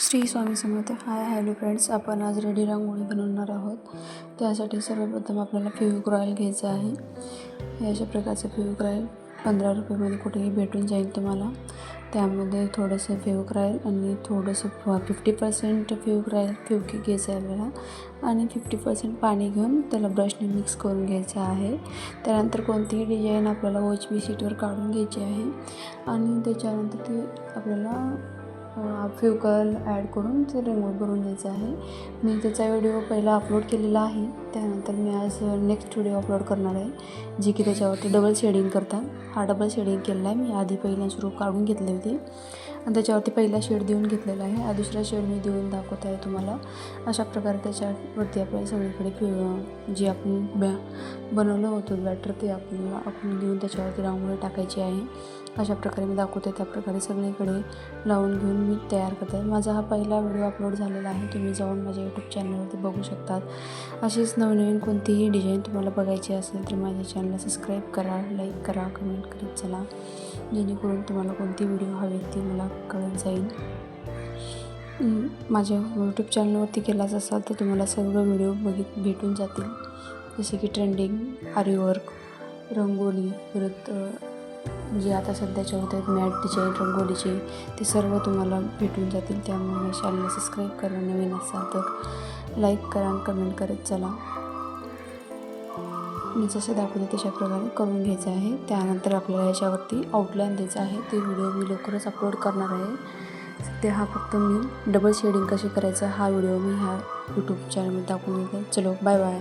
Shri Swami Samarth. Hi hello friends. आपण आज ready रांगोळी बनवणार आहोत. त्यासाठी सर्वप्रथम आपल्याला फेविक रॉयल घ्यायचं आहे. अशा प्रकारचं फेविक रॉयल पंधरा रुपयेमध्ये कुठेही भेटून जाईल तुम्हाला. त्यामध्ये थोडंसं फेविक रॉयल आणि थोडंसं फिफ्टी पर्सेंट फेविक रॉयल फेविक घ्यायचं आहे आपल्याला. आणि फिफ्टी पर्सेंट पाणी घेऊन त्याला ब्रशने मिक्स करून घ्यायचं आहे. त्यानंतर कोणतीही डिझाईन आपल्याला ओच बी शीटवर काढून घ्यायची आहे. आणि त्याच्यानंतर ते आपल्याला फेविकॉल ॲड करून ते रिमूव्ह करून द्यायचं आहे. मी त्याचा व्हिडिओ पहिला अपलोड केलेला आहे. त्यानंतर मी आज नेक्स्ट व्हिडिओ अपलोड करणार आहे जी की त्याच्यावरती डबल शेडिंग करतात. हा डबल शेडिंग केलेला आहे. मी आधी पहिला सुरू काढून घेतले होते. आणि त्याच्यावरती पहिला शेड देऊन घेतलेला आहे. हा दुसरा शेड मी देऊन दाखवत आहे तुम्हाला. अशा प्रकारे त्याच्यावरती आपण सगळीकडे फि जे आपण बॅ बनवलं होतं बॅटर ते आपण आपण देऊन त्याच्यावरती रांगोळी टाकायची आहे. अशा प्रकारे मी दाखवते. त्या प्रकारे सगळीकडे लावून घेऊन मी तयार करते. माझा हा पहिला व्हिडिओ अपलोड झालेला आहे. तुम्ही जाऊन माझ्या यूट्यूब चॅनलवरती बघू शकतात. अशीच नवनवीन कोणतीही डिझाईन तुम्हाला बघायची असेल तर माझ्या चॅनलला सबस्क्राईब करा लाईक करा कमेंट करीत चला. जेणेकरून तुम्हाला कोणती व्हिडिओ हवी ती मला कळत जाईल. माझ्या यूट्यूब चॅनलवरती केलाच असाल तर तुम्हाला सर्व व्हिडिओ बघित भेटून जातील. जसे की ट्रेंडिंग आरीवर्क रंगोली परत जे आता सध्याच्या होत आहेत मॅट डिझाईन रंगोलीचे ते सर्व तुम्हाला भेटून जातील. त्यामुळे चॅनलला सबस्क्राईब करा नवीन असाल तर लाईक करा आणि कमेंट करत चला. मी जसं दाखवते तशा प्रकारे करून घ्यायचं आहे. त्यानंतर आपल्याला याच्यावरती आउटलाईन द्यायचं आहे. ते व्हिडिओ मी लवकरच अपलोड करणार आहे. सध्या हा फक्त मी डबल शेडिंग कशी करायचं हा व्हिडिओ मी ह्या यूट्यूब चॅनलमध्ये दाखवून देते. चलो बाय बाय